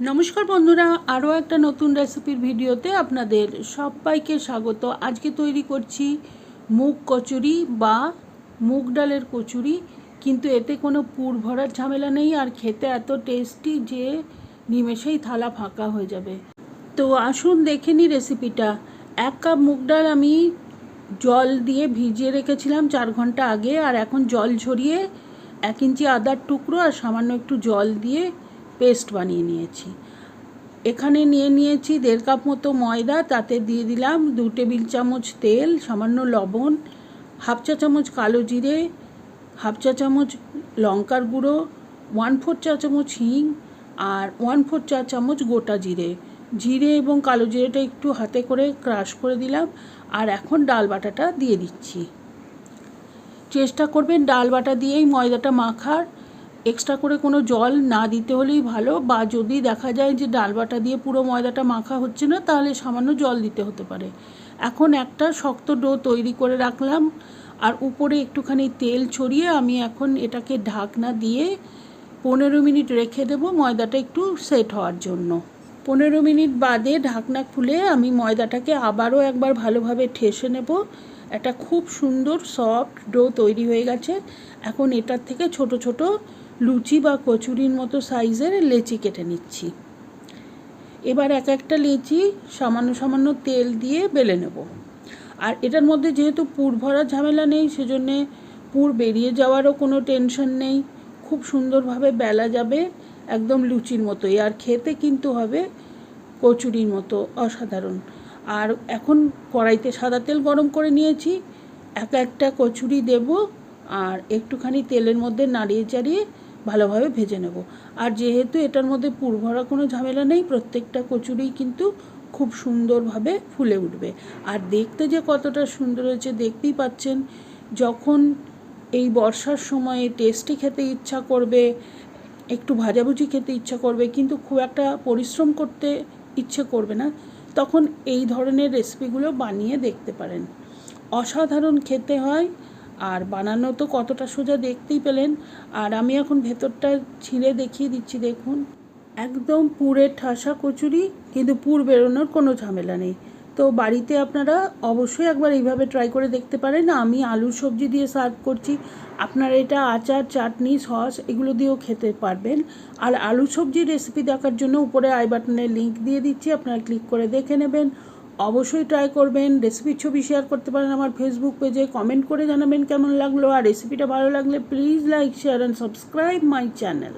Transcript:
নমস্কার বন্ধুরা, আরও একটা নতুন রেসিপির ভিডিওতে আপনাদের সবাইকে স্বাগত। আজকে তৈরি করছি মুগ কচুরি বা মুগ ডালের কচুরি, কিন্তু এতে কোনো পুর ভরার ঝামেলা নেই আর খেতে এত টেস্টি যে নিমেষেই থালা ফাঁকা হয়ে যাবে। তো আসুন দেখে নিই রেসিপিটা। এক কাপ মুগ ডাল আমি জল দিয়ে ভিজিয়ে রেখেছিলাম চার ঘণ্টা আগে, আর এখন জল ঝরিয়ে এক ইঞ্চি আদার টুকরো আর সামান্য একটু জল দিয়ে পেস্ট বানিয়ে নিয়েছি। এখানে নিয়ে নিয়েছি দেড় কাপ মতো ময়দা, তাতে দিয়ে দিলাম দু টেবিল চামচ তেল, সামান্য লবণ, হাফ চা চামচ কালো জিরে, হাফ চা চামচ লঙ্কার গুঁড়ো, ওয়ান ফোর চা চামচ হিং আর ওয়ান ফোর চা চামচ গোটা জিরে। জিরে এবং কালো জিরেটা একটু হাতে করে ক্রাশ করে দিলাম আর এখন ডাল বাটাটা দিয়ে দিচ্ছি। চেষ্টা করবেন ডাল বাটা দিয়েই ময়দাটা মাখার। এক্সট্রা করে কোনো জল না দিতে হলেই ভালো বা যদি দেখা যায় যে ডাল বাটা দিয়ে পুরো ময়দাটা মাখা হচ্ছে না, তাহলে সামান্য জল দিতে হতে পারে। এখন একটা শক্ত ডো তৈরি করে রাখলাম আর উপরে একটুখানি তেল ছড়িয়ে আমি এখন এটাকে ঢাকনা দিয়ে পনেরো মিনিট রেখে দেবো ময়দাটা একটু সেট হওয়ার জন্য। পনেরো মিনিট বাদে ঢাকনা খুলে আমি ময়দাটাকে আবারও একবার ভালোভাবে ঠেসে নেব। একটা খুব সুন্দর সফট ডো তৈরি হয়ে গেছে। এখন এটার থেকে ছোট ছোট লুচি বা কচুরির মতো সাইজের লেচি কেটে নিচ্ছি। এবার এক একটা লেচি সামান্য সামান্য তেল দিয়ে বেলে নেব। আর এটার মধ্যে যেহেতু পুর ভরা ঝামেলা নেই, সেজন্যে পুর বেরিয়ে যাওয়ারও কোনো টেনশন নেই। খুব সুন্দরভাবে বেলা যাবে, একদম লুচির মতোই। আর খেতে কিন্তু হবে কচুরির মতো অসাধারণ। আর এখন কড়াইতে সাদা তেল গরম করে নিয়েছি, এক একটা কচুরি দেব আর একটুখানি তেলের মধ্যে নাড়িয়ে চাড়িয়ে ভালোভাবে ভেজে নেব। আর যেহেতু এটার মধ্যে পুর ভরা কোনো ঝামেলা নেই, প্রত্যেকটা কচুরিই কিন্তু খুব সুন্দরভাবে ফুলে উঠবে। আর দেখতে যে কতটা সুন্দর হয়েছে দেখতেই পাচ্ছেন, যখন এই বর্ষার সময়ে টেস্টি খেতে ইচ্ছা করবে, একটু ভাজাভুজি খেতে ইচ্ছা করবে, কিন্তু খুব একটা পরিশ্রম করতে ইচ্ছে করবে না, তখন এই ধরনের রেসিপিগুলো বানিয়ে দেখতে পারেন। অসাধারণ খেতে হয় আর বানানো তো কতটা সোজা দেখতেই পেলেন। আর আমি এখন ভেতরটা ছিঁড়ে দেখিয়ে দিচ্ছি, দেখুন। একদম পুরের ঠাসা কচুরি, কিন্তু পুর বেরোনোর কোনো ঝামেলা নেই। তো বাড়িতে আপনারা অবশ্যই একবার এইভাবে ট্রাই করে দেখতে পারেন। আমি আলু সবজি দিয়ে সার্ভ করছি। আপনারা এটা আচার, চাটনি সস এগুলো দিয়েও খেতে পারবেন। আর আলু সবজির রেসিপি দেখার জন্য উপরে আই বাটনের লিঙ্ক দিয়ে দিচ্ছি, আপনারা ক্লিক করে দেখে নেবেন। অবশ্যই ট্রাই করবেন রেসিপির ছবি শেয়ার করতে পারেন আমার ফেসবুক পেজে কমেন্ট করে জানাবেন কেমন লাগল, আর রেসিপিটা ভালো লাগলে please like share and subscribe my channel